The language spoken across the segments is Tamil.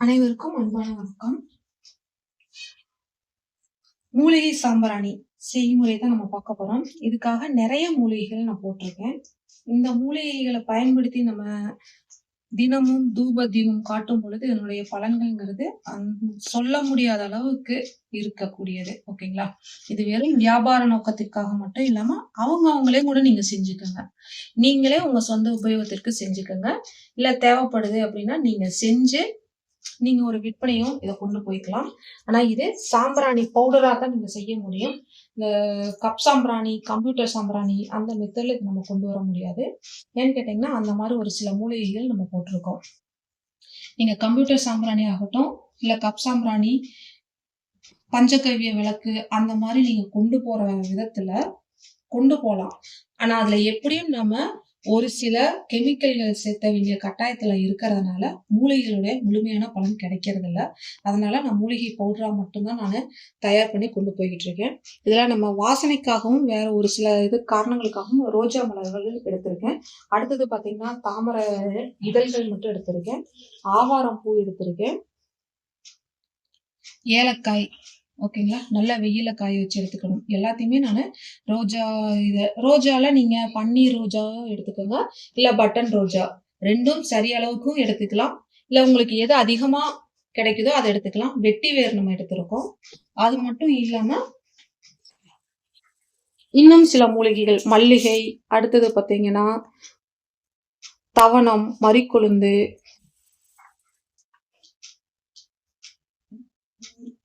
அனைவருக்கும் அன்பான வணக்கம். மூலிகை சாம்பிராணி செய்முறை தான் நம்ம பார்க்க போறோம். இதுக்காக நிறைய மூலிகைகள் நான் போட்டிருக்கேன். இந்த மூலிகைகளை பயன்படுத்தி நம்ம தினமும் தூப தீபம் காட்டும் பொழுது இதனுடைய பலன்கள்ங்கிறது சொல்ல முடியாத அளவுக்கு இருக்கக்கூடியது. ஓகேங்களா? இது வெறும் வியாபார நோக்கத்திற்காக மட்டும் இல்லாம அவங்க அவங்களே கூட நீங்க செஞ்சுக்கோங்க. நீங்களே உங்க சொந்த உபயோகத்திற்கு செஞ்சுக்கோங்க. இல்ல தேவைப்படுது அப்படின்னா நீங்க செஞ்சு நீங்க ஒரு விற்பனையும் இதை கொண்டு போய்க்கலாம். ஆனா இது சாம்பிராணி பவுடரா தான் நீங்க செய்ய முடியும். இந்த கப் சாம்பிராணி கம்ப்யூட்டர் சாம்பிராணி அந்த மெத்தட்ல இது நம்ம கொண்டு வர முடியாது. ஏன்னு கேட்டீங்கன்னா அந்த மாதிரி ஒரு சில மூலிகைகள் நம்ம போட்டிருக்கோம். நீங்க கம்ப்யூட்டர் சாம்பிராணி ஆகட்டும் இல்ல கப் சாம்பிராணி பஞ்சகவ்ய விளக்கு அந்த மாதிரி நீங்க கொண்டு போற விதத்துல கொண்டு போகலாம் ஆனா அதுல எப்படியும் நம்ம ஒரு சில கெமிக்கல்கள் சேர்த்த வேண்டிய கட்டாயத்துல இருக்கிறதுனால மூலிகைகளுடைய முழுமையான பலன் கிடைக்கிறது இல்ல அதனால நான் மூலிகை பவுடரா மட்டும்தான் நான் தயார் பண்ணி கொண்டு போய்கிட்டு இருக்கேன் இதில் நம்ம வாசனைக்காகவும் வேற ஒரு சில இது காரணங்களுக்காகவும் ரோஜா மலர்கள் எடுத்திருக்கேன். அடுத்தது பார்த்தீங்கன்னா தாமரை இதழ்கள் மட்டும் எடுத்திருக்கேன். ஆவாரம் பூ எடுத்திருக்கேன். ஏலக்காய். ஓகேங்களா? நல்லா வெயில காய வச்சு எடுத்துக்கணும். எல்லாத்தையுமே நான் ரோஜா இதை ரோஜால நீங்க பன்னீர் ரோஜா எடுத்துக்கோங்க. இல்லை பட்டன் ரோஜா. ரெண்டும் சரி அளவுக்கும் எடுத்துக்கலாம். இல்லை உங்களுக்கு எது அதிகமா கிடைக்குதோ அதை எடுத்துக்கலாம். வெட்டி வேர் நம்ம எடுத்திருக்கோம். அது மட்டும் இல்லாம இன்னும் சில மூலிகைகள். மல்லிகை அடுத்தது பார்த்தீங்கன்னா தவணம் மறிக்கொழுந்து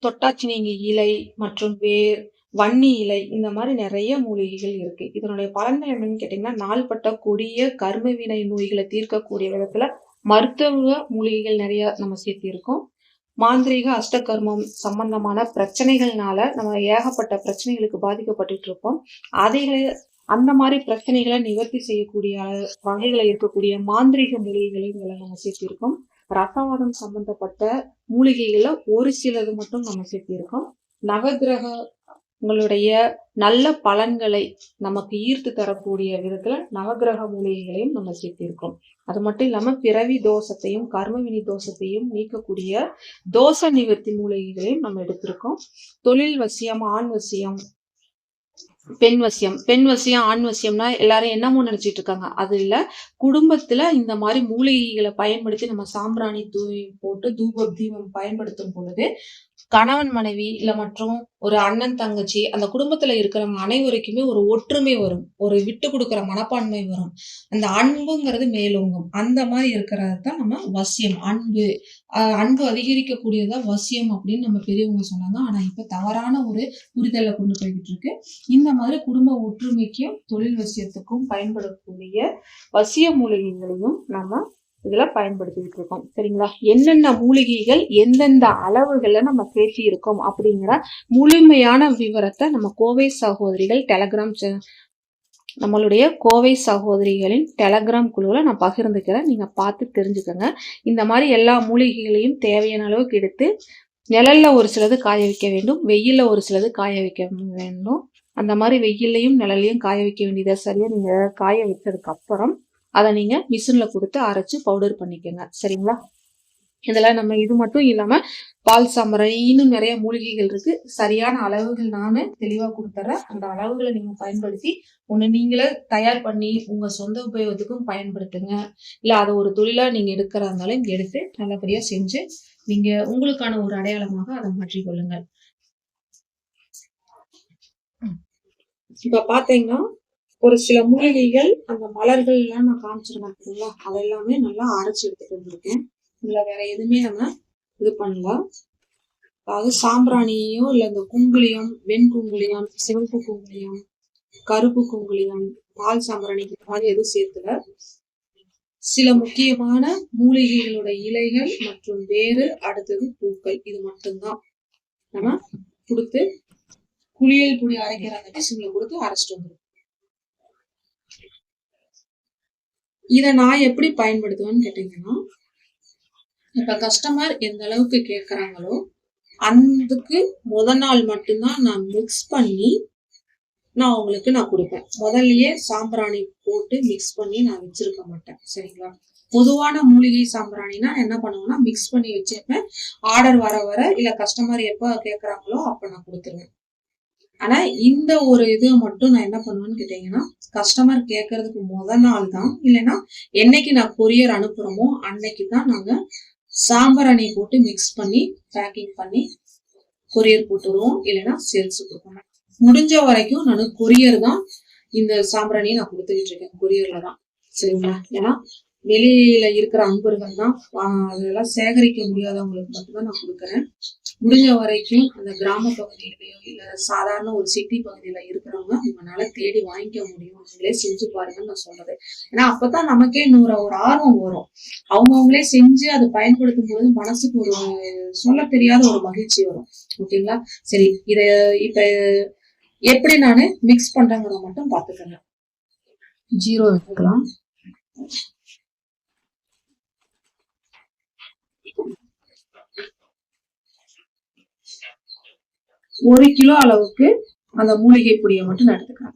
தொட்டாச்சினிங்கி இலை மற்றும் வேர் வன்னி இலை இந்த மாதிரி நிறைய மூலிகைகள் இருக்கு. இதனுடைய பலன்கள் என்னன்னு கேட்டிங்கன்னா நாள்பட்ட கொடிய கர்ம வினை நோய்களை தீர்க்கக்கூடிய விதத்துல மருத்துவ மூலிகைகள் நிறைய நம்ம சேர்த்திருக்கோம். மாந்திரீக அஷ்டகர்மம் சம்பந்தமான பிரச்சனைகள்னால நம்ம ஏகப்பட்ட பிரச்சனைகளுக்கு பாதிக்கப்பட்டுட்டு இருப்போம் அதைகளை அந்த மாதிரி பிரச்சனைகளை நிவர்த்தி செய்யக்கூடிய வகைகளை இருக்கக்கூடிய மாந்திரீக மூலிகைகளையும் நம்ம சேர்த்திருக்கோம். ரசவாதம் சம்பந்தப்பட்ட மூலிகைகளை ஒரு சிலது மட்டும் நம்ம சேர்த்திருக்கோம். நவகிரகங்களுடைய நல்ல பலன்களை நமக்கு ஈர்த்து தரக்கூடிய விதத்துல நவகிரக மூலிகைகளையும் நம்ம சேர்த்திருக்கோம். அது மட்டும் இல்லாம பிறவி தோஷத்தையும் கர்மவினி தோஷத்தையும் நீக்கக்கூடிய தோஷ நிவர்த்தி மூலிகைகளையும் நம்ம எடுத்திருக்கோம். தொழில் வசியம் ஆண் வசியம் பெண் வசியம் பெண் வசியம் ஆண் வசியம்னா எல்லாரும் என்னமோ நினைச்சிட்டு இருக்காங்க? அது இல்ல. குடும்பத்துல இந்த மாதிரி மூலிகைகளை பயன்படுத்தி நம்ம சாம்பிராணி தூவி போட்டு தூப தீபம் பயன்படுத்தும் பொழுது கணவன் மனைவி இல்ல மற்றும் ஒரு அண்ணன் தங்கச்சி அந்த குடும்பத்துல இருக்கிறவங்க அனைவருக்குமே ஒரு ஒற்றுமை வரும். ஒரு விட்டு கொடுக்குற மனப்பான்மை வரும். அந்த அன்புங்கிறது மேலோங்கும். அந்த மாதிரி இருக்கிறது தான் நம்ம வசியம். அன்பு. அன்பு அதிகரிக்கக்கூடியதா வசியம் அப்படின்னு நம்ம பெரியவங்க சொன்னாங்க. ஆனா இப்ப தவறான ஒரு புரிதலை கொண்டு போய்கிட்டு இருக்கு. இந்த மாதிரி குடும்ப ஒற்றுமைக்கும் தொழில் வசியத்துக்கும் பயன்படக்கூடிய வசிய மூலிகைகளையும் நம்ம இதில் பயன்படுத்திக்கிட்டு இருக்கோம். சரிங்களா? என்னென்ன மூலிகைகள் எந்தெந்த அளவுகளில் நம்ம சேர்த்தி இருக்கோம் அப்படிங்கிற முழுமையான விவரத்தை நம்ம கோவை சகோதரிகள் டெலகிராம் சே- நம்மளுடைய கோவை சகோதரிகளின் டெலகிராம் குழுவில் நான் பகிர்ந்துக்கிறேன். நீங்கள் பார்த்து தெரிஞ்சுக்கோங்க. இந்த மாதிரி எல்லா மூலிகைகளையும் தேவையான அளவுக்கு எடுத்து நிழலில் ஒரு சிலது காய வைக்க வேண்டும் வெயிலில் ஒரு சிலது காய வைக்க வேண்டும். அந்த மாதிரி வெயில்லையும் நிழல்லையும் காய வைக்க வேண்டியதை சரியாக நீங்கள் காய வைத்ததுக்கப்புறம் அப்புறம் அதை நீங்க மிஷின்ல கொடுத்து அரைச்சு பவுடர் பண்ணிக்கோங்க. சரிங்களா? இதெல்லாம் நம்ம இது மட்டும் இல்லாமல் பால் சாம்பராணி இன்னும் நிறைய மூலிகைகள் இருக்குது சரியான அளவுகள் நான் தெளிவாக கொடுத்துட்றேன் அந்த அளவுகளை நீங்கள் பயன்படுத்தி ஒன்று நீங்களே தயார் பண்ணி உங்கள் சொந்த உபயோகத்துக்கும் பயன்படுத்துங்க. இல்லை அதை ஒரு தொழிலாக நீங்கள் எடுக்கிறா இருந்தாலும் எடுத்து நல்லபடியாக செஞ்சு நீங்கள் உங்களுக்கான ஒரு அடையாளமாக அதை மாற்றிக்கொள்ளுங்கள் இப்போ பார்த்தீங்கன்னா ஒரு சில மூலிகைகள் அந்த மலர்கள் எல்லாம் நான் காமிச்சிருந்தேன் பார்த்தீங்களா அதெல்லாமே நல்லா அரைச்சு எடுத்துட்டு வந்திருக்கேன். இதுல வேற எதுவுமே நம்ம இது பண்ணல. அதாவது சாம்பிராணியோ இல்ல இந்த குங்குளியம் வெண்குங்குளியம் சிவப்பு குங்குளியம் கருப்பு குங்குளியம் பால் சாம்பிராணி இந்த மாதிரி எதுவும் சேர்த்துல சில முக்கியமான மூலிகைகளோட இலைகள் மற்றும் வேறு அடுத்தது பூக்கள். இது மட்டும்தான். நம்ம கொடுத்து குளியல் பொடி அரைக்கிற அந்த மிஷின்ல கொடுத்து அரைச்சிட்டு வந்துடும் இதை நான் எப்படி பயன்படுத்துவேன்னு கேட்டீங்கன்னா இப்போ கஸ்டமர் எந்த அளவுக்கு கேட்குறாங்களோ அதுக்கு முத நாள் மட்டும்தான் நான் மிக்ஸ் பண்ணி நான் உங்களுக்கு நான் கொடுப்பேன். முதல்லயே சாம்பிராணி போட்டு மிக்ஸ் பண்ணி நான் வச்சிருக்க மாட்டேன் சரிங்களா? பொதுவான மூலிகை சாம்பிராணினா என்ன பண்ணுவேன்னா மிக்ஸ் பண்ணி வச்சிருப்பேன். ஆர்டர் வர வர இல்லை கஸ்டமர் எப்போ கேட்குறாங்களோ அப்போ நான் கொடுத்துருவேன். ஆனா இந்த ஒரு இது மட்டும் நான் என்ன பண்ணுவேன்னு கேட்டீங்கன்னா கஸ்டமர் கேட்கறதுக்கு முத நாள் தான். இல்லைன்னா என்னைக்கு நான் கொரியர் அனுப்புறோமோ அன்னைக்கு தான் நாங்க சாம்பிராணி போட்டு மிக்ஸ் பண்ணி பேக்கிங் பண்ணி கொரியர் போட்டுருவோம். இல்லைன்னா சேல்ஸ் கொடுப்போம். முடிஞ்ச வரைக்கும் நான் கொரியர் தான் இந்த சாம்பிராணியை நான் கொடுத்துக்கிட்டு இருக்கேன். கொரியர்ல தான். சரிங்களா? ஏன்னா வெளியில இருக்கிற அன்பர்கள் தான் அதெல்லாம் சேகரிக்க முடியாதவங்களுக்கு மட்டும்தான் நான் கொடுக்குறேன். முடிஞ்ச வரைக்கும் அந்த கிராம பகுதியிலையோ இல்லை சாதாரண ஒரு சிட்டி பகுதியில இருக்கிறவங்க உங்களால தேடி வாங்கிக்க முடியும். அவங்களே செஞ்சு பாருங்கன்னு நான் சொல்றது. ஏன்னா அப்பதான் நமக்கே நூறு ஒரு ஆர்வம் வரும். அவங்கவுங்களே செஞ்சு அதை பயன்படுத்தும் போது மனசுக்கு ஒரு சொல்ல தெரியாத ஒரு மகிழ்ச்சி வரும். ஓகேங்களா சரி இத இப்ப எப்படி நான் மிக்ஸ் பண்றேங்கிறத மட்டும் பாத்துக்கங்க. ஜீரோ எடுத்துக்கலாம். ஒரு கிலோ அளவுக்கு அந்த மூலிகை பொடியை மட்டும் நான் எடுத்துக்கிறேன்.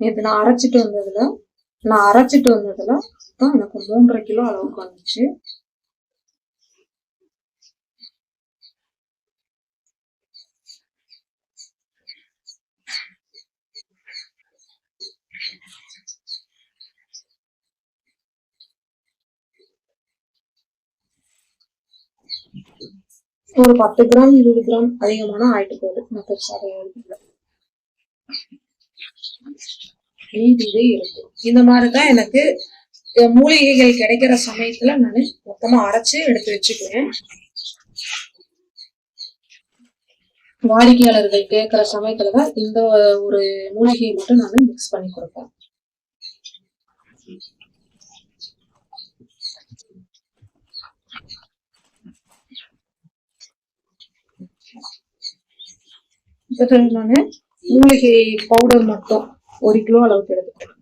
நேற்று நான் அரைச்சிட்டு வந்ததுல நான் அரைச்சிட்டு வந்ததுல தான் எனக்கு மூன்றரை கிலோ அளவுக்கு வந்துச்சு. ஒரு பத்து கிராம் இருபது கிராம் அதிகமான ஆயிட்டு போகுது. நான் பெருசாக எடுத்துக்கல இருக்கும். இருக்கு இந்த மாதிரிதான் எனக்கு மூலிகைகள் கிடைக்கிற சமயத்துல நான் மொத்தமா அரைச்சு எடுத்து வச்சுக்குவேன். வாடிக்கையாளர்கள் கேட்கிற சமயத்துலதான் இந்த ஒரு மூலிகையை மட்டும் நான் மிக்ஸ் பண்ணி கொடுப்பேன். இப்போ நான்? மூலிகை பவுடர் மட்டும் ஒரு கிலோ அளவுக்கு எடுத்துக்கிறேன்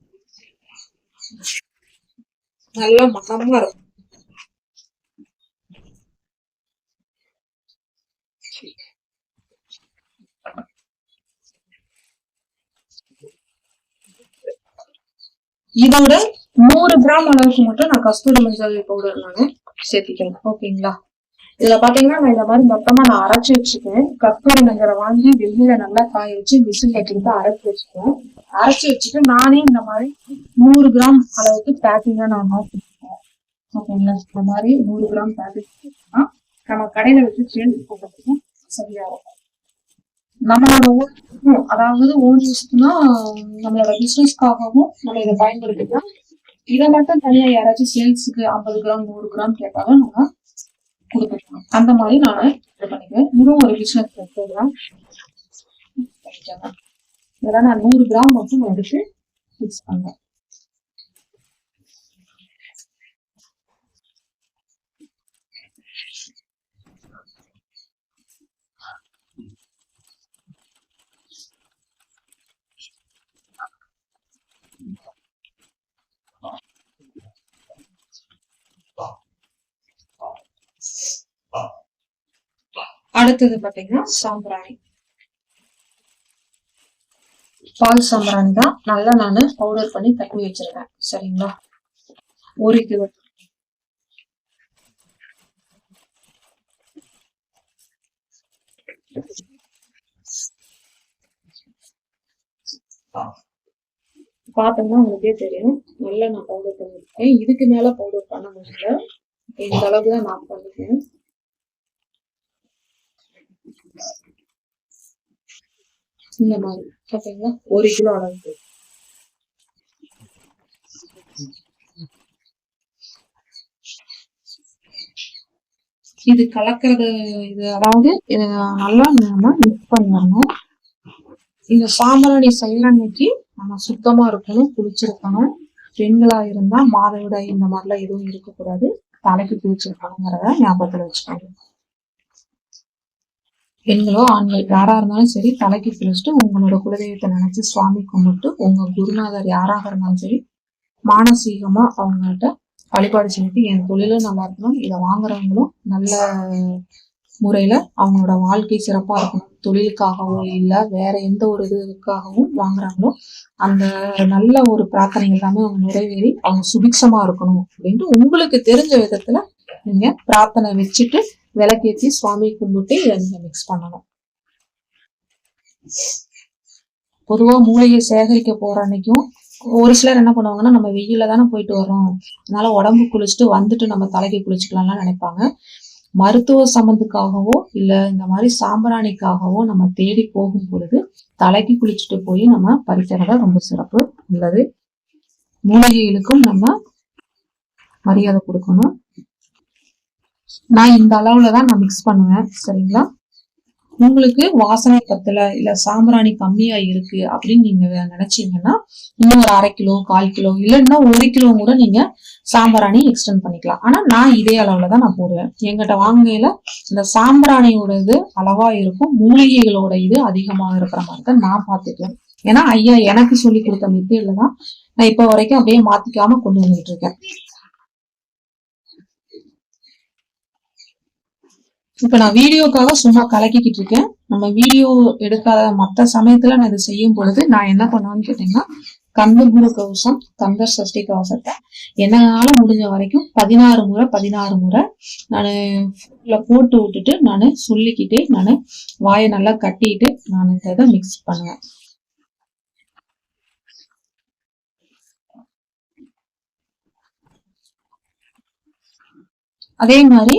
நல்லா மகமா இருக்கும். இதோட நூறு கிராம் அளவுக்கு மட்டும் நான் கஸ்தூரி மஞ்சள் பவுடர் நான் சேர்த்திக்கிறேன் ஓகேங்களா? இதுல பாத்தீங்கன்னா நான் இந்த மாதிரி மொத்தமா நான் அரைச்சி வச்சுக்கேன் கஸ்தூரி மஞ்சளை வாங்கி வெளியில நல்லா காய வச்சு மிஷின் கட்டிட்டு அரைச்சி வச்சுக்கேன் அரைச்சி வச்சுட்டு நானே இந்த மாதிரி நூறு கிராம் அளவுக்கு பேக்கிங்கா நான் மாத்திருக்கேன் ஓகேங்களா இந்த மாதிரி நூறு கிராம் பேக்கிங் நம்ம கடையில வச்சு சேல்ஸ் போடுறதுக்கு சரியா இருக்கும். நம்மளோட ஓன் அதாவது ஓன் யூஸ்னா நம்மளோட பிசினஸ்க்காகவும் நம்ம இதை பயன்படுத்திக்கலாம். இதை மட்டும் தனியா யாராச்சும் சேல்ஸுக்கு ஐம்பது கிராம் நூறு கிராம் கேட்டாலும் நம்ம கொடுத்துக்கலாம் அந்த மாதிரி நான் இது பண்ணிக்கிறேன் இதுவும் ஒரு பிசினஸ் தான் இதெல்லாம் நான் நூறு கிராம் மட்டும் எடுத்து மிக்ஸ் பண்ணேன் அடுத்தது பாத்தீங்கன்னா சாம்பிராணி. பால் சாம்பிராணி தான் நல்லா நான் பவுடர் பண்ணி தட்டி வச்சிருக்கேன். சரிங்களா? ஒரு கிலோ. பார்த்தோம்னா உங்களுக்கே தெரியும். நல்லா நான் பவுடர் பண்ணியிருக்கேன் இதுக்கு மேல பவுடர் பண்ண முடியல. இந்த அளவுக்கு தான் நான் பண்ணிருக்கேன். இந்த மாதிரி. ஓகேங்களா ஒரு கிலோ அளவுக்கு. இது கலக்கிறது இது அதாவது இது நல்லா நம்ம மிக்ஸ் பண்ணணும். இந்த சாம்பலடி செய்யற அன்னைக்கு நம்ம சுத்தமா இருக்கணும் குளிச்சிருக்கணும். பெண்களா இருந்தா மாதவிடாய் இந்த மாதிரிலாம் எதுவும் இருக்கக்கூடாது. தலைக்கு குளிச்சிருக்கணுங்கிறத ஞாபகத்துல வச்சுக்கோங்க. பெண்களோ ஆண்கள் யாரா இருந்தாலும் சரி தலைக்கு குளிச்சுட்டு உங்களோட குலதெய்வத்தை நினைச்சு சுவாமி கும்பிட்டு உங்க குருநாதர் யாராக இருந்தாலும் சரி மானசீகமா அவங்கள்ட்ட வழிபாடு செஞ்சுட்டு என் தொழிலும் நல்லா இருக்கணும் இதை வாங்குறவங்களும் நல்ல முறையில அவங்களோட வாழ்க்கை சிறப்பா இருக்கணும். தொழிலுக்காகவோ இல்லை வேற எந்த ஒரு இதுக்காகவும் வாங்குறாங்களோ அந்த நல்ல ஒரு பிரார்த்தனைகள் எல்லாமே அவங்க நிறைவேறி அவங்க சுபிக்ஷமா இருக்கணும் அப்படின்ட்டு உங்களுக்கு தெரிஞ்ச விதத்துல நீங்க பிரார்த்தனை வச்சுட்டு விளக்கேற்றி சுவாமி கும்பிட்டு இதை நீங்கள் மிக்ஸ் பண்ணணும். பொதுவா மூளையை சேகரிக்க போற அன்னைக்கும் ஒரு சிலர் என்ன பண்ணுவாங்கன்னா நம்ம வெயில தானே போயிட்டு வரோம். அதனால உடம்பு குளிச்சுட்டு வந்துட்டு நம்ம தலைக்கு குளிச்சுக்கலாம்லாம் நினைப்பாங்க. மருத்துவ சம்மந்துக்காகவோ இல்ல இந்த மாதிரி சாம்பிராணிக்காகவோ நம்ம தேடி போகும் பொழுது தலைக்கு குளிச்சுட்டு போய் நம்ம பறிக்கிறத ரொம்ப சிறப்பு உள்ளது. மூலிகைகளுக்கும் நம்ம மரியாதை கொடுக்கணும். நான் இந்த அளவுல தான் நான் மிக்ஸ் பண்ணுவேன் சரிங்களா? உங்களுக்கு வாசனை பத்தல இல்ல சாம்பிராணி கம்மியா இருக்கு அப்படின்னு நீங்க நினைச்சீங்கன்னா இன்னும் ஒரு அரை கிலோ கால் கிலோ இல்லைன்னா ஒரு கிலோ கூட நீங்க சாம்பிராணி எக்ஸ்டெண்ட் பண்ணிக்கலாம். ஆனா நான் இதே அளவுல தான் நான் போடுவேன். எங்கிட்ட வாங்கையில இந்த சாம்பிராணியோட இது அளவா இருக்கும் மூலிகைகளோட இது அதிகமா இருக்கிற மாதிரி தான் நான் பார்த்துக்குவேன். ஏன்னா ஐயா எனக்கு சொல்லி கொடுத்த மெத்தேட்ல தான் நான் இப்ப வரைக்கும் அப்படியே மாத்திக்காம கொண்டு வந்துட்டு இருக்கேன். இப்ப நான் வீடியோக்காக சும்மா கலக்கிக்கிட்டு இருக்கேன். நம்ம வீடியோ எடுக்காத மற்ற சமயத்துல நான் இதை செய்யும் பொழுது நான் என்ன பண்ணுவேன்னு கேட்டீங்கன்னா கந்த குரு கவசம் கந்தர் சஷ்டி கவசத்தை. என்னால முடிஞ்ச வரைக்கும் பதினாறு முறை பதினாறு முறை நான் போட்டு விட்டுட்டு நான் சொல்லிக்கிட்டு நான் வாயை நல்லா கட்டிட்டு நான் இதை மிக்ஸ் பண்ணுவேன். அதே மாதிரி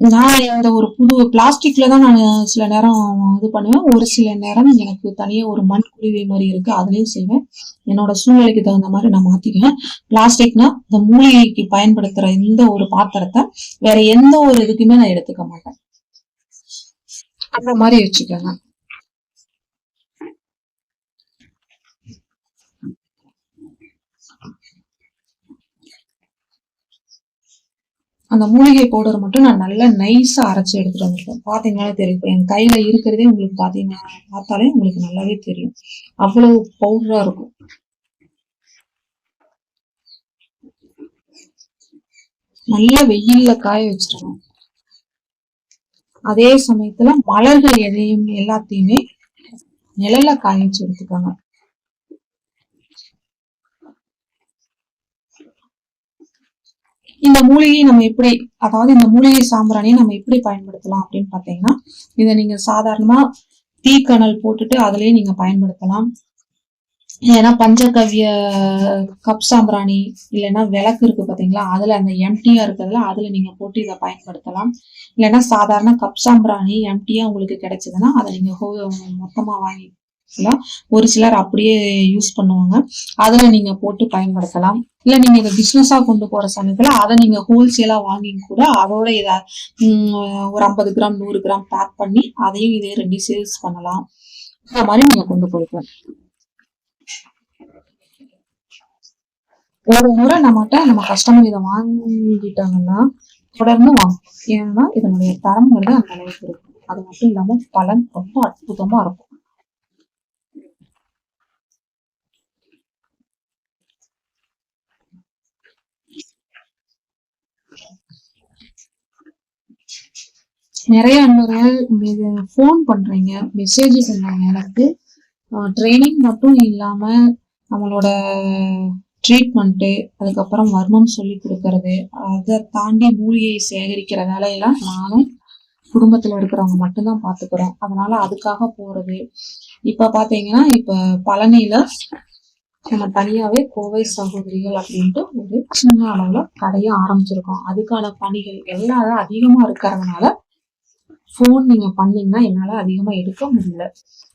நான் இந்த ஒரு புது பிளாஸ்டிக்ல தான் நான் சில நேரம் இது பண்ணுவேன். ஒரு சில நேரம் எனக்கு தனியா ஒரு மண் குருவி மாதிரி இருக்கு அதுலயும் செய்வேன். என்னோட சூழ்நிலைக்கு தகுந்த மாதிரி நான் மாத்திக்குவேன். பிளாஸ்டிக்னா இந்த மூலிகைக்கு பயன்படுத்துற இந்த ஒரு பாத்திரத்தை வேற எந்த ஒரு இதுக்குமே நான் எடுத்துக்க மாட்டேன். அந்த மாதிரி வச்சுக்கோங்க. அந்த மூலிகை பவுடர் மட்டும் நான் நல்லா நைஸா அரைச்சு எடுத்துட்டு வந்திருக்கேன் பார்த்தீங்கன்னாலே தெரியும். இப்போ என் கையில இருக்கிறதே உங்களுக்கு பாத்தீங்கன்னா பார்த்தாலே உங்களுக்கு நல்லாவே தெரியும். அவ்வளவு பவுடரா இருக்கும். நல்லா வெயில்ல காய வச்சிடணும் அதே சமயத்துல மலர்கள் எதையும் எல்லாத்தையுமே நிழல காய வச்சு எடுத்துக்கோங்க. இந்த மூலிகையை நம்ம எப்படி அதாவது இந்த மூலிகை சாம்பிராணியை நம்ம எப்படி பயன்படுத்தலாம் அப்படின்னு பாத்தீங்கன்னா இதை நீங்க சாதாரணமா தீக்கணல் போட்டுட்டு அதுலயே நீங்க பயன்படுத்தலாம். ஏன்னா பஞ்சகவ்ய கப் சாம்பிராணி இல்லைன்னா விளக்கு இருக்கு பாத்தீங்களா அதுல அந்த எம்டியா இருக்கிறதுல அதுல நீங்க போட்டு இதை பயன்படுத்தலாம். இல்லைன்னா சாதாரண கப் சாம்பிராணி எம்டியா உங்களுக்கு கிடைச்சதுன்னா அதை நீங்க மொத்தமா வாங்கி ஒரு சிலர் அப்படியே யூஸ் பண்ணுவாங்க. அதில் நீங்கள் போட்டு பயன்படுத்தலாம். இல்லை நீங்கள் இதை பிஸ்னஸாக கொண்டு போகிற சமயத்தில் அதை நீங்கள் ஹோல்சேலாக வாங்கி கூட அதோட இதை ஒரு ஐம்பது கிராம் நூறு கிராம் பேக் பண்ணி அதையும் இதே ரெண்டு சேல்ஸ் பண்ணலாம். இந்த மாதிரி நீங்கள் கொண்டு போய்க்கலாம். ஒரு முறை நம்மகிட்ட நம்ம கஸ்டமர் இதை வாங்கிட்டாங்கன்னா தொடர்ந்து வாங்கும் ஏன்னா இதனுடைய தரம்ங்கிறது அந்த அளவுக்கு இருக்கும். அது மட்டும் இல்லாமல் பலன் ரொம்ப அற்புதமாக இருக்கும். நிறைய அன்பர்கள் ஃபோன் பண்றீங்க மெசேஜ் பண்ணாங்க எனக்கு. ட்ரைனிங் மட்டும் இல்லாம நம்மளோட ட்ரீட்மெண்ட்டு அதுக்கப்புறம் வர்மம் சொல்லி கொடுக்கறது அதை தாண்டி மூலிகையை சேகரிக்கிற வேலையெல்லாம் நானும் குடும்பத்துல இருக்கிறவங்க மட்டும்தான் பாத்துக்கிறோம். அதனால அதுக்காக போறது. இப்ப பாத்தீங்கன்னா இப்ப பழனியில நம்ம தனியாவே கோவை சகோதரிகள் அப்படின்ட்டு ஒரு சின்ன அளவுல கடையை ஆரம்பிச்சிருக்கோம். அதுக்கான பணிகள் எல்லாரும் அதிகமா இருக்கிறதுனால ஃபோன் நீங்க பண்ணீங்கன்னா என்னால அதிகமா எடுக்க முடியல.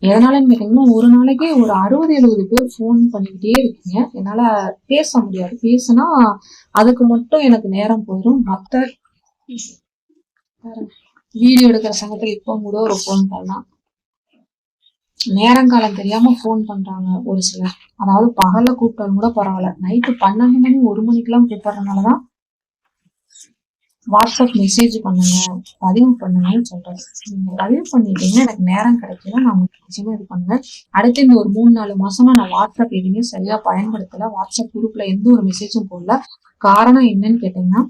எதனாலன்னு கேட்டீங்கன்னா ஒரு நாளைக்கே ஒரு அறுபது எழுபது பேர் ஃபோன் பண்ணிக்கிட்டே இருக்கீங்க. என்னால பேச முடியாது. பேசினா அதுக்கு மட்டும் எனக்கு நேரம் போயிடும் மற்ற வீடியோ எடுக்கிற சங்கத்தில் இப்போ கூட ஒரு ஃபோன் பண்ணலாம். நேரங்காலம் தெரியாம ஃபோன் பண்றாங்க ஒரு சிலர். அதாவது பகல்ல கூப்பிட்டாலும் கூட பரவாயில்ல. நைட்டு பன்னெண்டு மணி ஒரு மணிக்கெல்லாம் கூப்பிடுறதுனாலதான் வாட்ஸ்அப் மெசேஜ் பண்ணுங்க பதிவு பண்ணுங்கன்னு சொல்றேன். நீங்க பதிவு பண்ணிட்டீங்கன்னா எனக்கு நேரம் கிடைக்கல. நான் உங்களுக்கு நிச்சயமா இது பண்ணுவேன். அடுத்து இந்த ஒரு மூணு நாலு மாசமா நான் வாட்ஸ்அப் எதுவுமே சரியா பயன்படுத்தல. வாட்ஸ்அப் குரூப்ல எந்த ஒரு மெசேஜும் போடல. காரணம் என்னன்னு கேட்டீங்கன்னா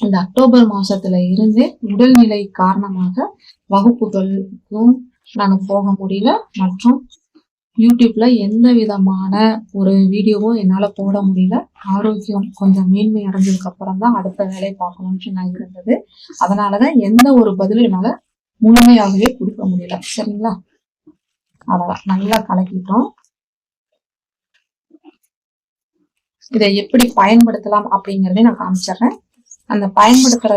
இந்த அக்டோபர் மாசத்துல இருந்து உடல்நிலை காரணமாக வகுப்புகளுக்கும் நான் போக முடியல. மற்றும் யூடியூப்ல எந்த விதமான ஒரு வீடியோவும் என்னால போட முடியல. ஆரோக்கியம் கொஞ்சம் மேன்மை அடைஞ்சதுக்கு அப்புறம் தான் அடுத்த வேலையை பார்க்கணும்னு நான் இருந்தது. அதனாலதான் எந்த ஒரு பதிலும் என்னால முழுமையாகவே கொடுக்க முடியல. சரிங்களா? அவ்வளவுதான். நல்லா கலக்கிட்டோம். இதை எப்படி பயன்படுத்தலாம் அப்படிங்கறதை நான் காமிச்சிடுறேன். அந்த பயன்படுத்துற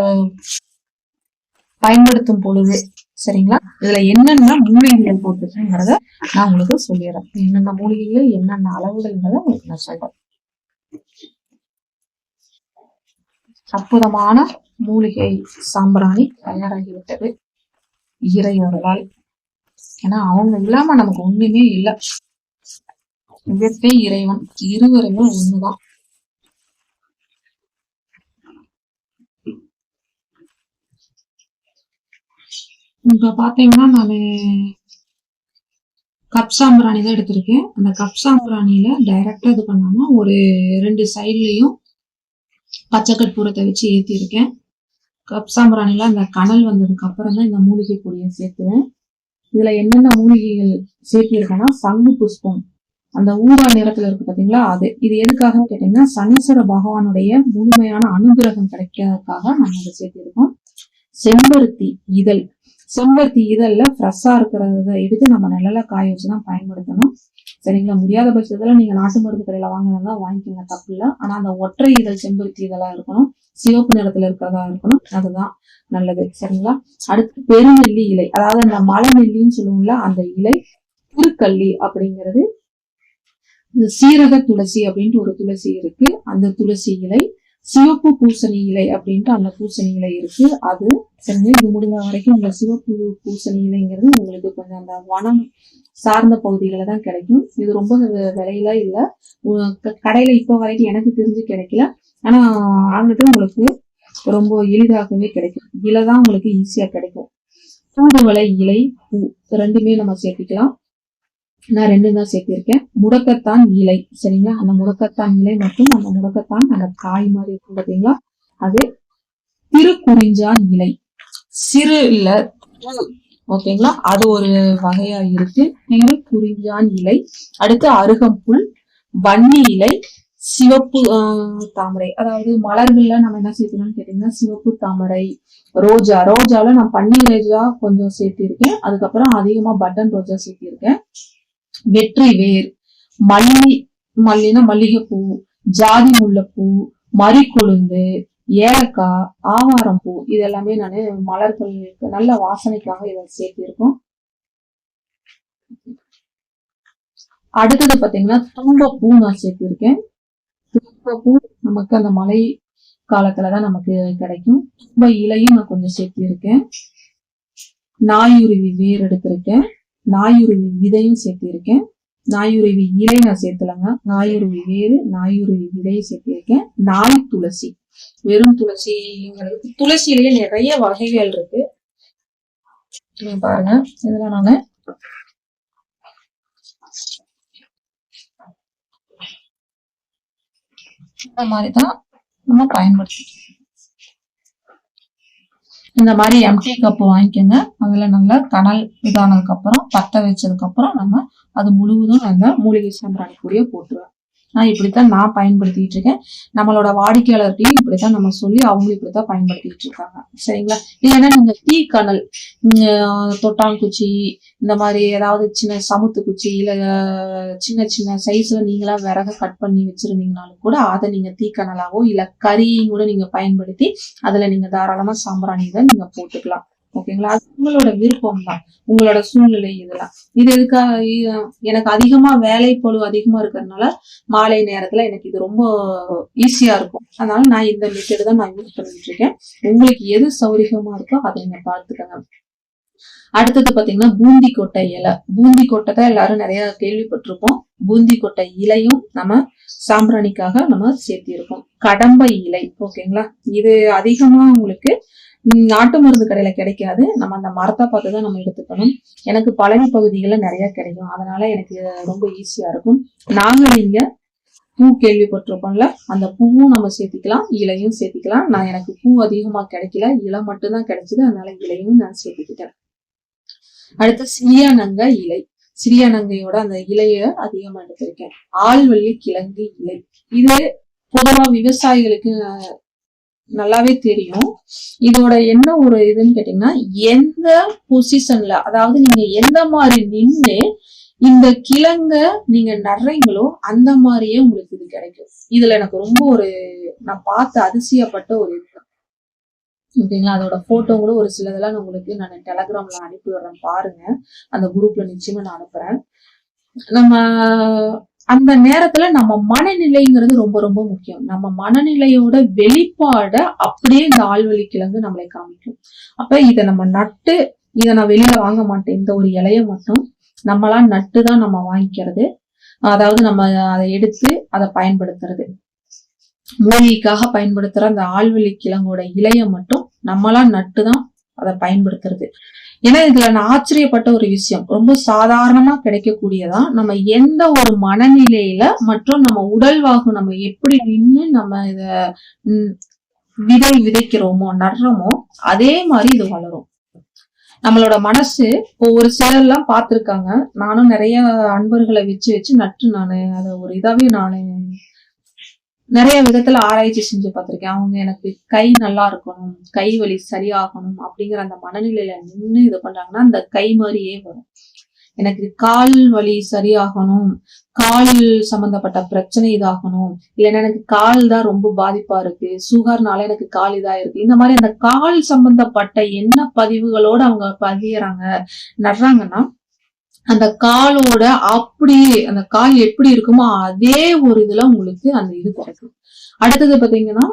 பயன்படுத்தும் பொழுது சரிங்களா? இதுல என்னென்ன மூலிகைகள் போட்டுருக்குங்கிறத நான் உங்களுக்கு சொல்லிடுறேன். என்னென்ன மூலிகைகள் என்னென்ன அளவுகள்ங்கிறத உங்களுக்கு நான் சொல்றேன். அற்புதமான மூலிகை சாம்பிராணி தயாராகிவிட்டது. இறையவர்களால் ஏன்னா அவங்க இல்லாம நமக்கு ஒண்ணுமே இல்லை. இயற்கை இறைவன் இருவருமே ஒண்ணுதான். இப்போ பார்த்தீங்கன்னா நான் கப் சாம்பிராணி தான் எடுத்திருக்கேன். அந்த கப் சாம்பிராணியில் டைரக்டா இது பண்ணாமல் ஒரு ரெண்டு சைட்லேயும் பச்சைக்கற்பூரத்தை வச்சு ஏற்றிருக்கேன் கப் சாம்பிராணியில் அந்த கனல் வந்ததுக்கு அப்புறம் தான் இந்த மூலிகை பொடியை சேர்த்துவேன். இதில் என்னென்ன மூலிகைகள் சேர்த்திருக்கேன்னா சங்கு புஷ்பம். அந்த ஊதா நிறத்தில் இருக்கு பார்த்தீங்களா அது. இது எதுக்காக கேட்டீங்கன்னா சனீஸ்வர பகவானுடைய முழுமையான அனுகிரகம் கிடைக்கிறதுக்காக நம்ம அதை சேர்த்திருக்கோம். செம்பருத்தி இதழ். செம்பருத்தி இதழில் ஃப்ரெஷ்ஷாக இருக்கிறத எடுத்து நம்ம நிழல காய வச்சுதான் பயன்படுத்தணும். சரிங்களா? முடியாத பட்சத்துல நீங்க நாட்டு மருந்து கடையில் வாங்கினா வாங்கிக்கோங்க தப்பு இல்லை. ஆனா அந்த ஒற்றை இதழ் செம்பருத்தி இதெல்லாம் இருக்கணும். சிவப்பு நிறத்துல இருக்கிறதா இருக்கணும். அதுதான் நல்லது. சரிங்களா? அடுத்து பெருநெல்லி இலை. அதாவது அந்த மலை நெல்லின்னு சொல்லுவோம்ல அந்த இலை திருக்கல்லி அப்படிங்கிறது சீரக துளசி அப்படின்ட்டு ஒரு துளசி இருக்கு. அந்த துளசி இலை சிவப்பு பூசணி இலை அப்படின்ட்டு அந்த பூசணி இலை இருக்கு. அது சரிங்க இது முடிஞ்ச வரைக்கும் இந்த சிவப்பு பூசணி இலைங்கிறது உங்களுக்கு கொஞ்சம் அந்த வனம் சார்ந்த பகுதிகளை தான் கிடைக்கும். இது ரொம்ப விலையில இல்லை. கடையில இப்போ வரைக்கும் எனக்கு தெரிஞ்சு கிடைக்கல. ஆனா அங்கிட்ட உங்களுக்கு ரொம்ப எளிதாகவே கிடைக்கும். இலை தான் உங்களுக்கு ஈஸியா கிடைக்கும். தூதுவளை இலை பூ ரெண்டுமே நம்ம சேர்த்துக்கலாம். நான் ரெண்டு தான் சேர்த்திருக்கேன். முடக்கத்தான் இலை சரிங்களா? அந்த முடக்கத்தான் இலை மற்றும் அந்த முடக்கத்தான் அந்த காய் மாதிரி இருக்கும் பார்த்தீங்களா? அது திருக்குறிஞ்சான் இலை. சிறு இல்ல ஓகேங்களா? அது ஒரு வகையா இருக்கு. திரு குறிஞ்சான் இலை. அடுத்து அருகம்புல் வன்னி இலை சிவப்பு ஆஹ், தாமரை. அதாவது மலர்கள்ல நம்ம என்ன சேர்த்துக்கணும்னு கேட்டீங்கன்னா சிவப்பு தாமரை ரோஜா. ரோஜால நான் பன்னீர் ரோஜா கொஞ்சம் சேர்த்திருக்கேன். அதுக்கப்புறம் அதிகமா பட்டன் ரோஜா சேர்த்திருக்கேன். வெற்றி வேர் மல்லி மல்லினா மல்லிகைப்பூ ஜாதி முல்லைப்பூ மறிக்கொழுந்து ஏலக்காய் ஆவாரம் பூ இதெல்லாமே நான் மலர்களுக்கு நல்ல வாசனைக்காக இதை சேர்த்திருக்கோம். அடுத்தது பாத்தீங்கன்னா தும்பப்பூ நான் சேர்த்திருக்கேன். தும்பப்பூ நமக்கு அந்த மழை காலத்துலதான் நமக்கு கிடைக்கும். தும்ப இலையும் நான் கொஞ்சம் சேர்த்திருக்கேன். நாயுருவி வேர் எடுத்திருக்கேன். நாயுருவி விதையும் சேர்த்திருக்கேன். நாயுருவி இலை நான் சேர்த்துலங்க. நாயுருவி வேறு நாயுருவி விதையும் சேர்த்திருக்கேன். நாய் துளசி வெறும் துளசிங்கிறது துளசியிலேயே நிறைய வகைகள் இருக்கு. பாருங்க இதுல நானு இந்த மாதிரி தான் நம்ம பயன்படுத்தி இந்த மாதிரி எம்டி கப்பு வாங்கிக்கோங்க. அதுல நல்லா கனல் இதானதுக்கப்புறம் பற்ற வச்சதுக்கப்புறம் நம்ம அது முழுவதும் நல்லா மூலிகை சாம்பிராணி கூடிய போட்டுருவேன் நான் இப்படித்தான் நான் பயன்படுத்திட்டு இருக்கேன். நம்மளோட வாடிக்கையாளர்கிட்டையும் இப்படித்தான் நம்ம சொல்லி அவங்களும் இப்படித்தான் பயன்படுத்திட்டு இருக்காங்க. சரிங்களா? இல்லைன்னா நீங்க தீ கணல் தொட்டாங்குச்சி இந்த மாதிரி ஏதாவது சின்ன சமுத்து குச்சி இல்ல சின்ன சின்ன சைஸ்ல நீங்களா விறக கட் பண்ணி வச்சிருந்தீங்கனாலும் கூட அதை நீங்க தீக்கணலாவோ இல்ல கறியும் கூட நீங்க பயன்படுத்தி அதுல நீங்க தாராளமா சாம்பிராணி இதை நீங்க போட்டுக்கலாம். ஓகேங்களா? அது உங்களோட விருப்பம் தான் உங்களோட சூழ்நிலை இதெல்லாம். இது எதுக்காக எனக்கு அதிகமா வேலை பொழு அதிகமா இருக்கிறதுனால மாலை நேரத்துல எனக்கு இது ரொம்ப ஈஸியா இருக்கும். அதனால நான் இந்த மெத்தடு தான் நான் யூஸ் பண்ணிட்டு இருக்கேன். உங்களுக்கு எது சௌரியமா இருக்கோ அதை நீங்க பார்த்துக்கோங்க. அடுத்தது பாத்தீங்கன்னா பூந்தி கொட்டை இலை. பூந்தி கொட்டை தான் எல்லாரும் நிறைய கேள்விப்பட்டிருப்போம். பூந்தி கொட்டை இலையும் நம்ம சாம்பிராணிக்காக நம்ம சேர்த்திருக்கோம். கடம்பை இலை ஓகேங்களா? இது அதிகமா உங்களுக்கு நாட்டு மருந்து கடையில கிடைக்காது. நம்ம அந்த மரத்தை பார்த்து தான் நம்ம எடுத்துக்கணும். எனக்கு பழனி பகுதிகளில் நிறைய கிடைக்கும். அதனால எனக்கு ரொம்ப ஈஸியா இருக்கும். நாங்கள் இங்க பூ கேள்விப்பட்டிருப்போம்ல அந்த பூவும் நம்ம சேர்த்திக்கலாம் இலையும் சேர்த்திக்கலாம். நான் எனக்கு பூ அதிகமா கிடைக்கல. இலை மட்டும்தான் கிடைச்சது. அதனால இலையும் நான் சேர்த்துக்கிட்டேன். அடுத்து சிறியானங்க இலை. சிறியானங்கையோட அந்த இலைய அதிகமா எடுத்திருக்கேன். ஆள்வள்ளி கிழங்கு இலை. இது பொதுவா விவசாயிகளுக்கு நல்லாவே தெரியும். இதோட என்ன ஒரு இதுன்னு கேட்டீங்கன்னா எந்த பொசிஷன்ல அதாவது நீங்க எந்த மாதிரி நின்று இந்த கிழங்க நீங்க நடுறீங்களோ அந்த மாதிரியே உங்களுக்கு இது கிடைக்கும். இதுல எனக்கு ரொம்ப ஒரு நான் பார்த்து அதிசயப்பட்ட ஒரு இது ஓகேங்களா? அதோட போட்டோ கூட ஒரு சிலதெல்லாம் நான் உங்களுக்கு நான் டெலகிராம்ல அனுப்பி விடுறேன். பாருங்க. அந்த குரூப்ல நிச்சயமா நான் அனுப்புறேன். நம்ம அந்த நேரத்துல நம்ம மனநிலைங்கிறது ரொம்ப ரொம்ப முக்கியம். நம்ம மனநிலையோட வெளிப்பாட அப்படியே இந்த ஆழ்வழி கிழங்கு நம்மளை காமிக்கும். அப்ப இதை நம்ம நட்டு இதை நான் வெளியில வாங்க மாட்டேன். இந்த ஒரு இலைய மட்டும் நம்மளா நட்டு தான் நம்ம வாங்கிக்கிறது. அதாவது நம்ம அதை எடுத்து அதை பயன்படுத்துறது. மூலிகைக்காக பயன்படுத்துற அந்த ஆழ்வெளி கிழங்கோட இலைய மட்டும் நம்மளா நட்டு தான் அதை பயன்படுத்துறது. ஏன்னா இதுல நான் ஆச்சரியப்பட்ட ஒரு விஷயம். ரொம்ப சாதாரணமா கிடைக்கக்கூடியதா நம்ம எந்த ஒரு மனநிலையில மற்றும் நம்ம உடல்வாகு நம்ம எப்படி நின்னு நம்ம இத விதை விதைக்கிறோமோ நடுறோமோ அதே மாதிரி இது வளரும். நம்மளோட மனசு இப்போ ஒரு சிலர் எல்லாம் பார்த்திருக்காங்க. நானும் நிறைய அன்பர்களை வச்சு வச்சு நட்டு நானு அதை ஒரு இதாவே நானு நிறைய விதத்துல ஆராய்ச்சி செஞ்சு பார்த்திருக்கேன். அவங்க எனக்கு கை நல்லா இருக்கணும் கை வலி சரியாகணும் அப்படிங்கிற அந்த மனநிலையில நின்று இது பண்றாங்கன்னா அந்த கை மாதிரியே வரும். எனக்கு கால் வலி சரியாகணும் கால் சம்பந்தப்பட்ட பிரச்சனை இதாகணும் இல்லைன்னா எனக்கு கால் தான் ரொம்ப பாதிப்பா இருக்கு சுகர்னால எனக்கு கால் இதா இருக்கு இந்த மாதிரி அந்த கால் சம்பந்தப்பட்ட என்ன பதிவுகளோட அவங்க பகிர்றாங்க நடுறாங்கன்னா அந்த காலோட அப்படியே அந்த கால் எப்படி இருக்குமோ அதே ஒரு இதுல உங்களுக்கு அந்த இது கிடைக்கும். அடுத்தது பாத்தீங்கன்னா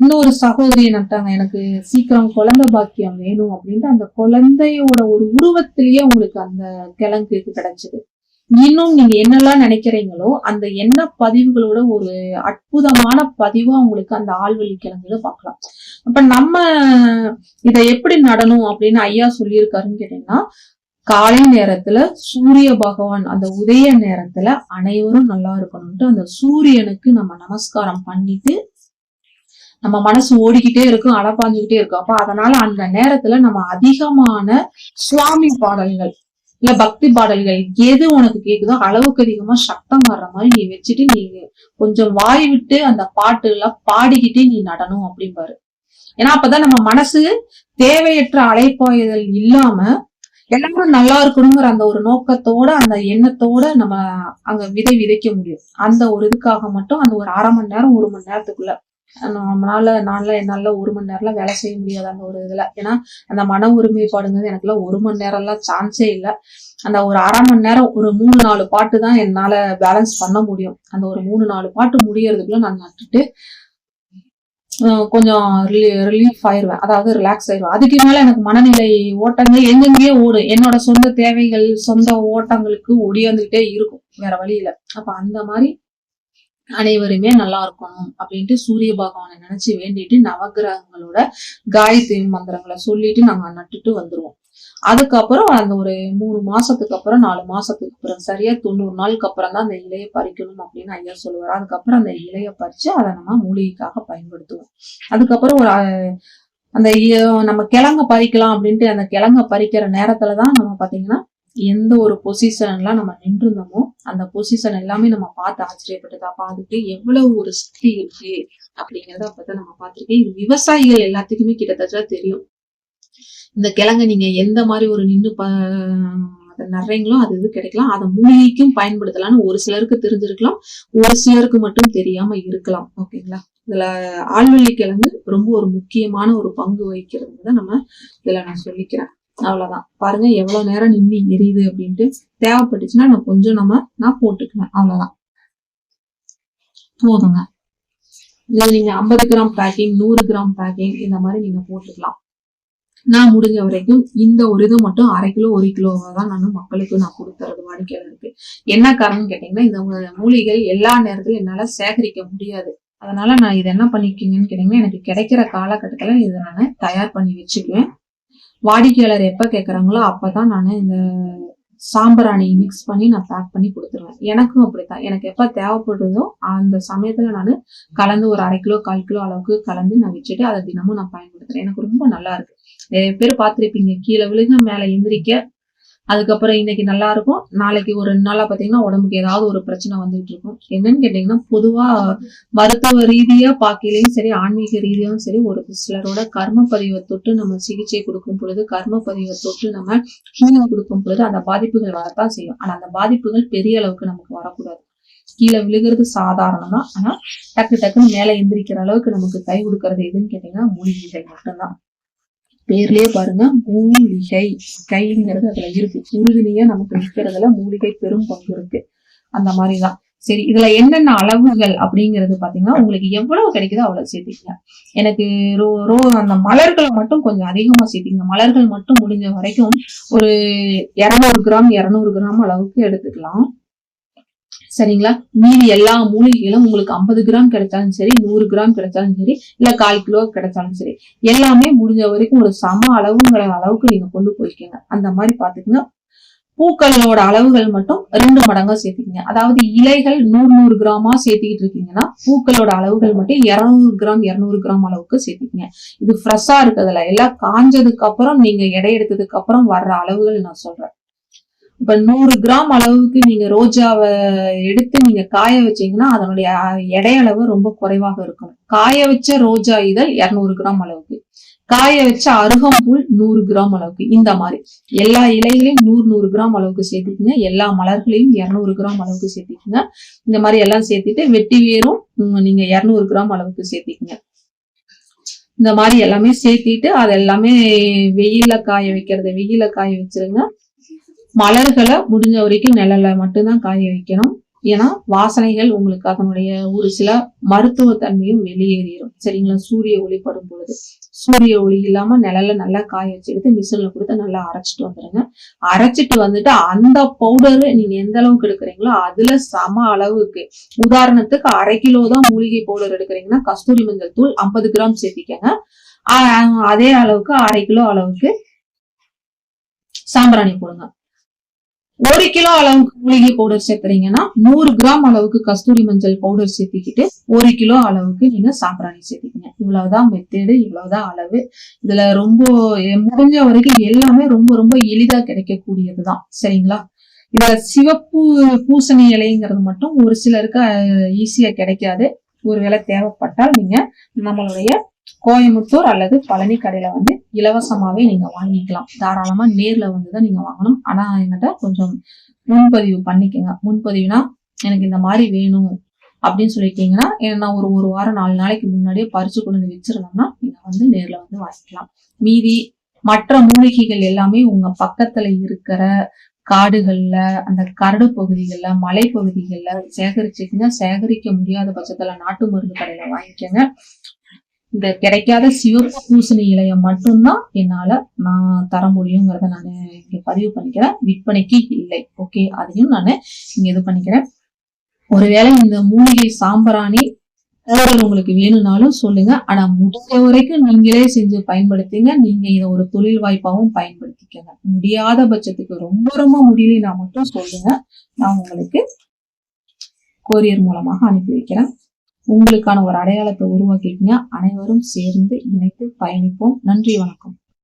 இன்னொரு சகோதரி நட்டாங்க எனக்கு சீக்கிரம் குழந்தை பாக்கியம் வேணும் அப்படின்ட்டு அந்த குழந்தையோட ஒரு உருவத்திலேயே உங்களுக்கு அந்த கிழங்கு கிடைச்சது. இன்னும் நீங்க என்னெல்லாம் நினைக்கிறீங்களோ அந்த எண்ண பதிவுகளோட ஒரு அற்புதமான பதிவா உங்களுக்கு அந்த ஆழ்வெளி கிழங்குல பார்க்கலாம். அப்ப நம்ம இதை எப்படி நடணும் அப்படின்னு ஐயா சொல்லியிருக்காருன்னு கேட்டீங்கன்னா காலை நேரத்துல சூரிய பகவான் அந்த உதய நேரத்துல அனைவரும் நல்லா இருக்கணும்ட்டு அந்த சூரியனுக்கு நம்ம நமஸ்காரம் பண்ணிட்டு நம்ம மனசு ஓடிக்கிட்டே இருக்கும் அலப்பாஞ்சுக்கிட்டே இருக்கும். அப்ப அதனால அந்த நேரத்துல நம்ம அதிகமான சுவாமி பாடல்கள் இல்ல பக்தி பாடல்கள் எது உனக்கு கேக்குதோ அளவுக்கு அதிகமா சத்தம் வர்ற மாதிரி நீ வச்சுட்டு நீ கொஞ்சம் வாய் விட்டு அந்த பாட்டு எல்லாம் பாடிக்கிட்டே நீ நடனம் அப்படிம்பாரு. ஏன்னா அப்பதான் நம்ம மனசு தேவையற்ற அலைப்பாயுதல் இல்லாம எல்லாரும் நல்லா இருக்கணுங்கிற அந்த ஒரு நோக்கத்தோட அந்த எண்ணத்தோட நம்ம அங்க விதை விதைக்க முடியும். அந்த ஒரு இதுக்காக மட்டும் அந்த ஒரு அரை மணி நேரம் ஒரு மணி நேரத்துக்குள்ள. நம்மளால நான்ல என்னால ஒரு மணி நேரம்லாம் வேலை செய்ய முடியாது அந்த ஒரு இதுல. ஏன்னா அந்த மன ஒருமைப்பாடுங்கிறது எனக்குலாம் ஒரு மணி நேரம்லாம் சான்ஸே இல்லை. அந்த ஒரு அரை மணி நேரம் ஒரு மூணு நாலு பாட்டு தான் என்னால பேலன்ஸ் பண்ண முடியும். அந்த ஒரு மூணு நாலு பாட்டு முடியறதுக்குள்ள நான் நட்டுட்டு கொஞ்சம் ரிலீஃப் ஆயிடுவேன் அதாவது ரிலாக்ஸ் ஆயிடுவேன் அதுக்கு மேல எனக்கு மனநிலை ஓட்டங்கள் எங்கெங்கேயோ ஓடும். என்னோட சொந்த தேவைகள் சொந்த ஓட்டங்களுக்கு ஒடியாந்துகிட்டே இருக்கும். வேற வழியில அப்ப அந்த மாதிரி அனைவருமே நல்லா இருக்கணும் அப்படின்ட்டு சூரிய பகவானை நினைச்சு வேண்டிட்டு நவகிரகங்களோட காயத்ரி மந்திரங்களை சொல்லிட்டு நாங்க நட்டுட்டு வந்துருவோம். அதுக்கப்புறம் அந்த ஒரு மூணு மாசத்துக்கு அப்புறம் நாலு மாசத்துக்கு அப்புறம் சரியா தொண்ணூறு நாளுக்கு அப்புறம் தான் அந்த இலையை பறிக்கணும் அப்படின்னு ஐயா சொல்லுவார். அதுக்கப்புறம் அந்த இலையை பறிச்சு அதை நம்ம மூலிகைக்காக பயன்படுத்துவோம். அதுக்கப்புறம் ஒரு அந்த நம்ம கிழங்க பறிக்கலாம் அப்படின்ட்டு அந்த கிழங்க பறிக்கிற நேரத்துல தான் நம்ம பாத்தீங்கன்னா எந்த ஒரு பொசிஷன்லாம் நம்ம நின்றுருந்தோமோ அந்த பொசிஷன் எல்லாமே நம்ம பார்த்து ஆச்சரியப்பட்டது. பார்த்துட்டு எவ்வளவு ஒரு சக்தி இருக்கு அப்படிங்கிறத அப்பதான் நம்ம பார்த்துருக்கேன். இது விவசாயிகள் எல்லாத்துக்குமே கிட்டத்தட்ட தெரியும். இந்த கிழங்க நீங்க எந்த மாதிரி ஒரு நின்று ப அதை நடுறீங்களோ அது இது கிடைக்கலாம். அதை மூலிகைக்கும் பயன்படுத்தலாம்னு ஒரு சிலருக்கு தெரிஞ்சிருக்கலாம். ஒரு சிலருக்கு மட்டும் தெரியாம இருக்கலாம். ஓகேங்களா? இதுல ஆழ்வெள்ளி கிழங்கு ரொம்ப ஒரு முக்கியமான ஒரு பங்கு வகிக்கிறது நம்ம இதுல நான் சொல்லிக்கிறேன். அவ்வளவுதான். பாருங்க எவ்வளவு நேரம் நிம்மி எரியுது அப்படின்ட்டு தேவைப்பட்டுச்சுன்னா நான் கொஞ்சம் நம்ம நான் போட்டுக்குவேன். அவ்வளவுதான். போதுங்க. இதுல நீங்க ஐம்பது கிராம் பேக்கிங் நூறு கிராம் பேக்கிங் இந்த மாதிரி நீங்க போட்டுக்கலாம். நான் முடிஞ்ச வரைக்கும் இந்த ஒரு இது மட்டும் அரை கிலோ ஒரு கிலோவாக தான் நான் மக்களுக்கு நான் கொடுத்துறது வாடிக்கையாளருக்கு என்ன காரணம் கேட்டீங்கன்னா இந்த மூலிகை எல்லா நேரத்திலும் என்னால் சேகரிக்க முடியாது. அதனால நான் இதை என்ன பண்ணிக்கிங்கன்னு கேட்டீங்கன்னா எனக்கு கிடைக்கிற காலகட்டத்தில் இதை நான் தயார் பண்ணி வச்சுக்குவேன். வாடிக்கையாளர் எப்போ கேட்குறாங்களோ அப்போ தான் நான் இந்த சாம்பிராணி மிக்ஸ் பண்ணி நான் பேக் பண்ணி கொடுத்துருவேன். எனக்கும் அப்படித்தான். எனக்கு எப்ப தேவைப்படுதோ அந்த சமயத்துல நான் கலந்து ஒரு அரை கிலோ கால் கிலோ அளவுக்கு கலந்து நான் வச்சுட்டு அதை தினமும் நான் பயன்படுத்துறேன். எனக்கு ரொம்ப நல்லா இருக்கு. நிறைய பேர் பார்த்துருப்பீங்க. கீழே விழுக மேல எந்திரிக்க அதுக்கப்புறம் இன்னைக்கு நல்லா இருக்கும். நாளைக்கு ஒரு ரெண்டு நாளா பாத்தீங்கன்னா உடம்புக்கு ஏதாவது ஒரு பிரச்சனை வந்துட்டு இருக்கும். என்னன்னு கேட்டீங்கன்னா பொதுவா மருத்துவ ரீதியா பார்க்கலையும் சரி ஆன்மீக ரீதியாவும் சரி ஒரு சிலரோட கர்ம பதிவை தொட்டு நம்ம சிகிச்சை கொடுக்கும் பொழுது கர்ம பதிவை தொட்டு நம்ம ஹீலிங் கொடுக்கும் பொழுது அந்த பாதிப்புகள் வரத்தான் செய்யும். ஆனா அந்த பாதிப்புகள் பெரிய அளவுக்கு நமக்கு வரக்கூடாது. கீழே விழுகிறது சாதாரணம் தான் ஆனா டக்கு டக்குன்னு மேலே எந்திரிக்கிற அளவுக்கு நமக்கு கை கொடுக்கறது எதுன்னு கேட்டீங்கன்னா மூலிகைகள் மட்டும்தான். பேர்லயே பாருங்க மூலிகை கைங்கிறது அதுல இருக்கு. உறுதுணையா நமக்கு நிற்கிறதுல மூலிகை பெரும் பங்கு இருக்கு. அந்த மாதிரிதான். சரி இதுல என்னென்ன அளவுகள் அப்படிங்கிறது பாத்தீங்கன்னா உங்களுக்கு எவ்வளவு கிடைக்குதோ அவ்வளவு சேர்த்திக்கங்க. எனக்கு ரோ ரோ அந்த மலர்களை மட்டும் கொஞ்சம் அதிகமா சேர்த்திங்க மலர்கள் மட்டும் முடிஞ்ச வரைக்கும் ஒரு இருநூறு கிராம் இருநூறு கிராம் அளவுக்கு எடுத்துக்கலாம். சரிங்களா? மீதி எல்லா மூலிகைகளும் உங்களுக்கு ஐம்பது கிராம் கிடைச்சாலும் சரி நூறு கிராம் கிடைச்சாலும் சரி இல்ல கால் கிலோ கிடைச்சாலும் சரி எல்லாமே முடிஞ்ச வரைக்கும் ஒரு சம அளவுங்கிற அளவுக்கு நீங்க கொண்டு போய்க்கோங்க. அந்த மாதிரி பாத்துக்கோங்க பூக்களோட அளவுகள் மட்டும் ரெண்டு மடங்கா சேர்த்துக்கீங்க. அதாவது இலைகள் நூறு நூறு கிராமா சேர்த்துக்கிட்டு இருக்கீங்கன்னா பூக்களோட அளவுகள் மட்டும் இரநூறு கிராம் இரநூறு கிராம் அளவுக்கு சேர்த்துக்கீங்க. இது ஃப்ரெஷ்ஷா இருக்கிறதுல எல்லாம் காஞ்சதுக்கு அப்புறம் நீங்க எடை எடுத்ததுக்கு அப்புறம் வர்ற அளவுகள் நான் சொல்றேன். இப்ப நூறு கிராம் அளவுக்கு நீங்க ரோஜாவை எடுத்து நீங்க காய வச்சீங்கன்னா அதனுடைய எடையளவு ரொம்ப குறைவாக இருக்கும். காய வச்ச ரோஜா இதழ் இருநூறு கிராம் அளவுக்கு. காய வச்ச அருகம்புல் நூறு கிராம் அளவுக்கு. இந்த மாதிரி. எல்லா இலைகளையும் நூறு நூறு கிராம் அளவுக்கு சேர்த்துக்குங்க. எல்லா மலர்களையும் இருநூறு கிராம் அளவுக்கு சேர்த்துக்குங்க. இந்த மாதிரி எல்லாம் சேர்த்துட்டு வெட்டி வேரும் நீங்க இருநூறு கிராம் அளவுக்கு சேர்த்திக்குங்க. இந்த மாதிரி எல்லாமே சேர்த்திட்டு அது எல்லாமே வெயில காய வைக்கிறத வெயில காய வச்சிருங்க. மலர்களை முடிஞ்ச வரைக்கும் நிழல மட்டும்தான் காய வைக்கணும். ஏன்னா வாசனைகள் உங்களுக்கு அதனுடைய ஒரு சில மருத்துவ தன்மையும் வெளியேறிடும் சரிங்களா? சூரிய ஒளி படும் பொழுது சூரிய ஒளி இல்லாம நிழல்ல நல்லா காய வச்சு எடுத்து மிஷின்ல கொடுத்து நல்லா அரைச்சிட்டு வந்துடுங்க அரைச்சிட்டு வந்துட்டு அந்த பவுடரு நீங்க எந்த அளவுக்கு எடுக்கிறீங்களோ அதுல சம அளவுக்கு. உதாரணத்துக்கு அரை கிலோ தான் மூலிகை பவுடர் எடுக்கிறீங்கன்னா கஸ்தூரி மஞ்சள் தூள் ஐம்பது கிராம் சேர்த்திக்கங்க. அதே அளவுக்கு அரை கிலோ அளவுக்கு சாம்பிராணி போடுங்க. ஒரு கிலோ அளவுக்கு மூலிகை பவுடர் சேர்த்துறீங்கன்னா நூறு கிராம் அளவுக்கு கஸ்தூரி மஞ்சள் பவுடர் சேர்த்திக்கிட்டு ஒரு கிலோ அளவுக்கு நீங்க சாம்பிராணி சேர்த்திக்கங்க. இவ்வளவுதான் மெத்தேடு இவ்வளவுதான் அளவு. இதுல ரொம்ப முடிஞ்ச வரைக்கும் எல்லாமே ரொம்ப ரொம்ப எளிதா கிடைக்கக்கூடியதுதான். சரிங்களா? இதுல சிவப்பு பூசணி இலைங்கிறது மட்டும் ஒரு சிலருக்கு ஈஸியா கிடைக்காது. ஒருவேளை தேவைப்பட்டால் நீங்க நம்மளுடைய கோயம்புத்தூர் அல்லது பழனி கடையில வந்து இலவசமாவே நீங்க வாங்கிக்கலாம். தாராளமா நேர்ல வந்துதான் நீங்க வாங்கணும். ஆனா என்கிட்ட கொஞ்சம் முன்பதிவு பண்ணிக்கோங்க. முன்பதிவுனா எனக்கு இந்த மாதிரி வேணும் அப்படின்னு சொல்லிட்டீங்கன்னா நான் ஒரு ஒரு வாரம் நாலு நாளைக்கு முன்னாடியே பறிச்சு கொண்டு வந்து வச்சிருந்தோம்னா நீங்க வந்து நேர்ல வந்து வாங்கிக்கலாம். மீதி மற்ற மூலிகைகள் எல்லாமே உங்க பக்கத்துல இருக்கிற காடுகள்ல அந்த கரடு பகுதிகள்ல மலை பகுதிகள்ல சேகரிச்சுக்கங்க. சேகரிக்க முடியாத பட்சத்துல நாட்டு மருந்து கடையில வாங்கிக்கோங்க. இந்த கிடைக்காத சிவப்பு பூசணி இலையை மட்டும்தான் என்னால நான் தர முடியுங்கிறத நான் இங்க பதிவு பண்ணிக்கிறேன். விற்பனைக்கு இல்லை. ஓகே அதையும் நான் இங்க இது பண்ணிக்கிறேன். ஒருவேளை இந்த மூலிகை சாம்பிராணி உங்களுக்கு வேணும்னாலும் சொல்லுங்க. ஆனா முடிஞ்ச வரைக்கும் நீங்களே செஞ்சு பயன்படுத்திங்க. நீங்க இதை ஒரு தொழில் வாய்ப்பாகவும் பயன்படுத்திக்கங்க. முடியாத பட்சத்துக்கு ரொம்ப ரொம்ப முடியலன்னா மட்டும் சொல்லுங்க. நான் உங்களுக்கு கொரியர் மூலமாக அனுப்பி வைக்கிறேன். உங்களுக்கான ஒரு அடையாளத்தை உருவாக்கிக்கங்க அனைவரும் சேர்ந்து இணைத்து பயணிப்போம். நன்றி வணக்கம்.